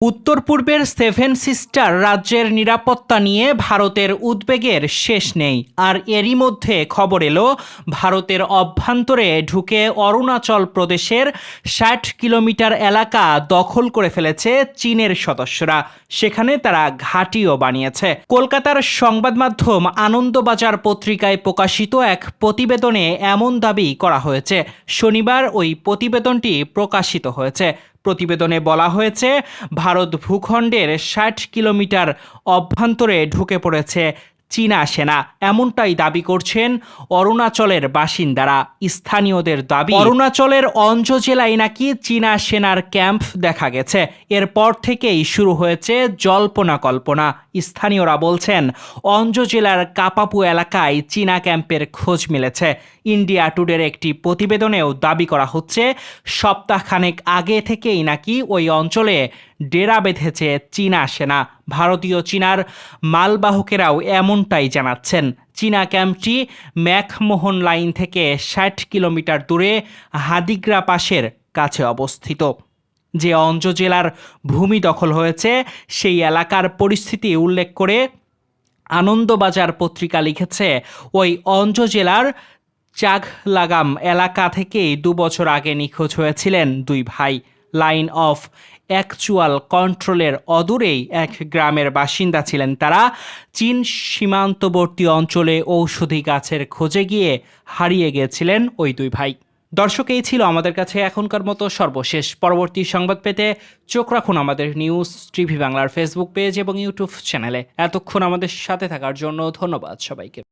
উত্তর পূর্বের seven sister রাজ্যের নিরাপত্তা নিয়ে ভারতের উদ্বেগের শেষ নেই। আর এরই মধ্যে খবর এলো, ভারতের অভ্যন্তরে ঢুকে অরুণাচল প্রদেশের ষাট কিলোমিটার এলাকা দখল করে ফেলেছে চীনের সদস্যরা। সেখানে তারা ঘাঁটিও বানিয়েছে। কলকাতার সংবাদ মাধ্যম আনন্দবাজার পত্রিকায় প্রকাশিত এক প্রতিবেদনে এমন দাবি করা হয়েছে। শনিবার ওই প্রতিবেদনটি প্রকাশিত হয়েছে। প্রতিবেদনে বলা হয়েছে ভারত ভূখণ্ডের ষাট কিলোমিটার অভ্যন্তরে ঢুকে পড়েছে চীনা সেনা এমনটাই দাবি করছেন অরুণাচলের বাসিন্দারা। স্থানীয়দের দাবি, অরুণাচলের অঞ্জ জেলায় নাকি চীনা সেনার ক্যাম্প দেখা গেছে। এরপর থেকেই শুরু হয়েছে জল্পনা কল্পনা। স্থানীয়রা বলছেন, অঞ্জ জেলার কাপাপু এলাকায় চীনা ক্যাম্পের খোঁজ মিলেছে। ইন্ডিয়া টুডের একটি প্রতিবেদনেও দাবি করা হচ্ছে, সপ্তাহখানেক আগে থেকেই নাকি ওই অঞ্চলে ডেরা বেঁধেছে চীনা সেনা। ভারতীয় চীনার মালবাহকেরাও এমনটাই জানাচ্ছেন। চীনা ক্যাম্পটি ম্যাকমোহন লাইন থেকে ষাট কিলোমিটার দূরে হাদিগ্রা পাশের কাছে অবস্থিত। যে অঞ্জ জেলার ভূমি দখল হয়েছে, সেই এলাকার পরিস্থিতি উল্লেখ করে আনন্দবাজার পত্রিকা লিখেছে, ওই অঞ্জ জেলার চাগলাগাম এলাকা থেকেই দু বছর আগে নিখোঁজ হয়েছিলেন দুই ভাই। লাইন অফ অ্যাকচুয়াল কন্ট্রোলের অদূরেই এক গ্রামের বাসিন্দা ছিলেন তারা। চীন সীমান্তবর্তী অঞ্চলে ঔষধি গাছের খোঁজে গিয়ে হারিয়ে গিয়েছিলেন ওই দুই ভাই। দর্শক, এই ছিল আমাদের কাছে এখনকার মতো সর্বশেষ। পরবর্তী সংবাদ পেতে চোখ রাখুন আমাদের নিউজ টিভি বাংলার ফেসবুক পেজ এবং ইউটিউব চ্যানেলে। এতক্ষণ আমাদের সাথে থাকার জন্য ধন্যবাদ সবাইকে।